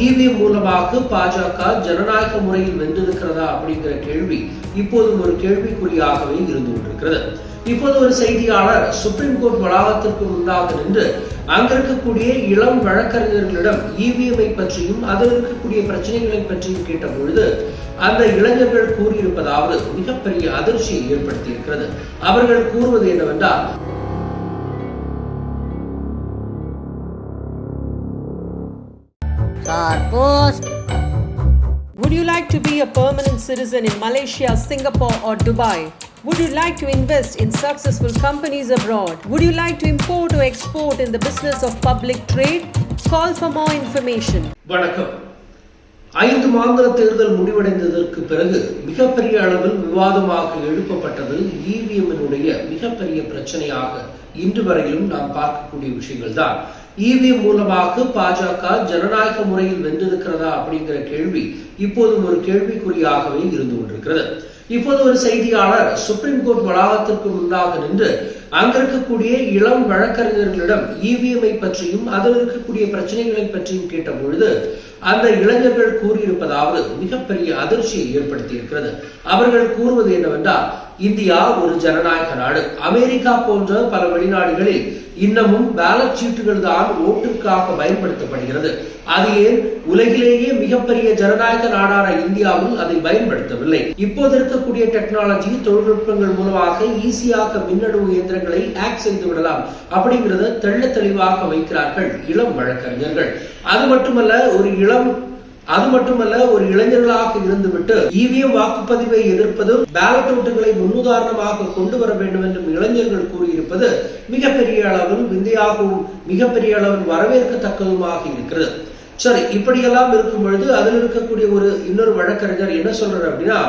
EVM மூலமாக பாஜக ஜனநாயக முறையில் வென்றிருக்கிறதா அப்படிங்கிற கேள்வி இப்போதும் ஒரு கேள்விக்குறியாகவே இருந்து கொண்டிருக்கிறது. இப்போது ஒரு செய்தியாளர் சுப்ரீம் கோர்ட் வளாகத்திற்கு முன்பாக நின்று அங்கிருக்கக்கூடிய இளம் வழக்கறிஞர்களிடம் இவிஎம்ஐ பற்றியும் அதில் இருக்கக்கூடிய பிரச்சனைகளை பற்றியும் கேட்ட பொழுது அந்த இளைஞர்கள் கூறியிருப்பதாவது மிகப்பெரிய அதிர்ச்சியை ஏற்படுத்தி இருக்கிறது அவர்கள் கூறுவது என்னவென்றால் Carpost. Would you like to be a permanent citizen in Malaysia, Singapore, or Dubai? Would you like to invest in successful companies abroad? Would you like to import or export in the business of public trade? Call for more information. வணக்கம் ஐந்து மாநில தேர்தல் முடிவடைந்ததற்கு பிறகு மிகப்பெரிய அளவில் விவாதமாக எழுப்பப்பட்டது இவிஎம்னுடைய மிகப்பெரிய பிரச்சனையாக இன்று வரையிலும் நாம் பார்க்கக்கூடிய விஷயங்கள் தான் இவி மூலமாக பாஜக ஜனநாயக முறையில் வென்றிருக்கிறதா அப்படிங்கிற கேள்வி இப்போதும் ஒரு கேள்விக்குறியாகவே இருந்து கொண்டிருக்கிறது. இப்போது ஒரு செய்தியாளர் சுப்ரீம் கோர்ட் வளாகத்திற்கு முன்பாக நின்று அங்க இருக்கக்கூடிய இளம் வழக்கறிஞர்களிடம் இவிஎம்ஐ பற்றியும் அதில் இருக்கக்கூடிய பிரச்சனைகளை பற்றியும் கேட்ட பொழுது அந்த இளைஞர்கள் கூறியிருப்பதாவது மிகப்பெரிய அதிர்ச்சியை ஏற்படுத்தி இருக்கிறது அவர்கள் கூறுவது என்னவென்றால் இந்தியா ஒரு ஜனநாயக நாடு. அமெரிக்கா போன்ற பல வெளிநாடுகளில் இன்னமும் பேலட் சீட்டுகள் தான் ஓட்டுக்காக பயன்படுத்தப்படுகிறது. அது ஏன்? உலகிலேயே மிகப்பெரிய ஜனநாயக நாடான இந்தியாவில் அதை பயன்படுத்தவில்லை. இப்போது இருக்கக்கூடிய டெக்னாலஜி தொழில்நுட்பங்கள் மூலமாக ஈஸியாக மின்னணு இயந்திரங்களை ஹேக் செய்து விடலாம் அப்படிங்கிறத தெள்ள தெளிவாக வைக்கிறார்கள் இளம் வழக்கறிஞர்கள். அது மட்டுமல்ல ஒரு இளம் அது மட்டுமல்ல ஒரு இளைஞர்களாக இருந்துவிட்டு இவிஎம் வாக்குப்பதிவை எதிர்ப்பதும் பேலட் ஓட்டுகளை முன்னுதாரணமாக கொண்டு வர வேண்டும் என்றும் இளைஞர்கள் கூறியிருப்பது மிகப்பெரிய அளவில் விந்தையாகவும் மிகப்பெரிய அளவில் வரவேற்கத்தக்கதுமாக இருக்கிறது. சரி இப்படியெல்லாம் இருக்கும் பொழுது அதில் இருக்கக்கூடிய ஒரு இன்னொரு வழக்கறிஞர் என்ன சொல்றாரு அப்படின்னா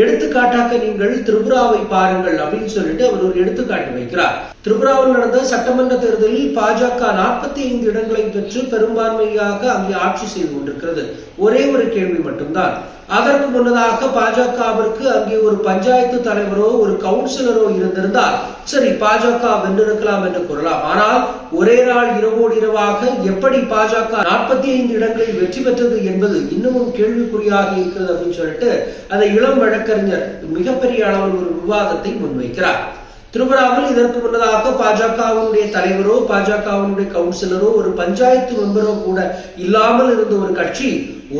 எடுத்துக்காட்டாக நீங்கள் திரிபுராவை பாருங்கள் அப்படின்னு சொல்லிட்டு அவர் ஒரு எடுத்துக்காட்டு வைக்கிறார். திரிபுராவில் நடந்த சட்டமன்ற தேர்தலில் பாஜக நாற்பத்தி ஐந்து இடங்களை பெற்று பெரும்பான்மையாக அங்கே ஆட்சி செய்து கொண்டிருக்கிறது. ஒரே ஒரு கேள்வி மட்டும்தான். அதற்கு முன்னதாக பாஜகவிற்கு அங்கே ஒரு பஞ்சாயத்து தலைவரோ ஒரு கவுன்சிலரோ இருந்திருந்தால் சரி பாஜக வென்றிருக்கலாம் என்று கூறலாம். ஆனால் ஒரே நாள் இரவோடு இரவாக எப்படி பாஜக நாற்பத்தி ஐந்து இடங்களில் வெற்றி பெற்றது என்பது இன்னமும் கேள்விக்குறியாக இருக்கிறது அப்படின்னு சொல்லிட்டு அந்த இளம் வழக்கறிஞர் மிகப்பெரிய அளவில் ஒரு விவாதத்தை முன்வைக்கிறார். திரிபுராவில் இதற்கு முன்னதாக பாஜகவினுடைய தலைவரோ பாஜகவினுடைய கவுன்சிலரோ ஒரு பஞ்சாயத்து மெம்பரோ கூட இல்லாமல் இருந்த ஒரு கட்சி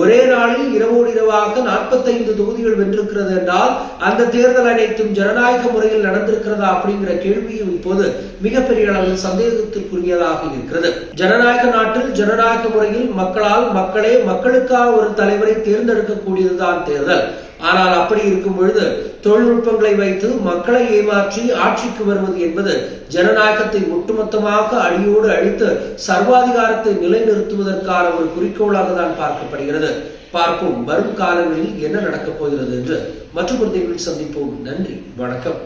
ஒரே நாளில் இரவோடு இரவாக நாற்பத்தைந்து தொகுதிகள் வென்றிருக்கிறது என்றால் அந்த தேர்தல் அனைத்தும் ஜனநாயக முறையில் நடந்திருக்கிறதா அப்படிங்கிற கேள்வியும் இப்போது மிகப்பெரிய அளவில் சந்தேகத்திற்குரியதாக இருக்கிறது. ஜனநாயக நாட்டில் ஜனநாயக முறையில் மக்களால் மக்களே மக்களுக்காக ஒரு தலைவரை தேர்ந்தெடுக்கக்கூடியதுதான் தேர்தல். ஆனால் அப்படி இருக்கும் பொழுது தொழில்நுட்பங்களை வைத்து மக்களை ஏமாற்றி ஆட்சிக்கு வருவது என்பது ஜனநாயகத்தை ஒட்டுமொத்தமாக அடியோடு அழித்து சர்வாதிகாரத்தை நிலைநிறுத்துவதற்கான ஒரு குறிக்கோளாக தான் பார்க்கப்படுகிறது. பார்ப்போம் வரும் காலங்களில் என்ன நடக்கப் போகிறது என்று. மற்றொரு சந்திப்போம். நன்றி வணக்கம்.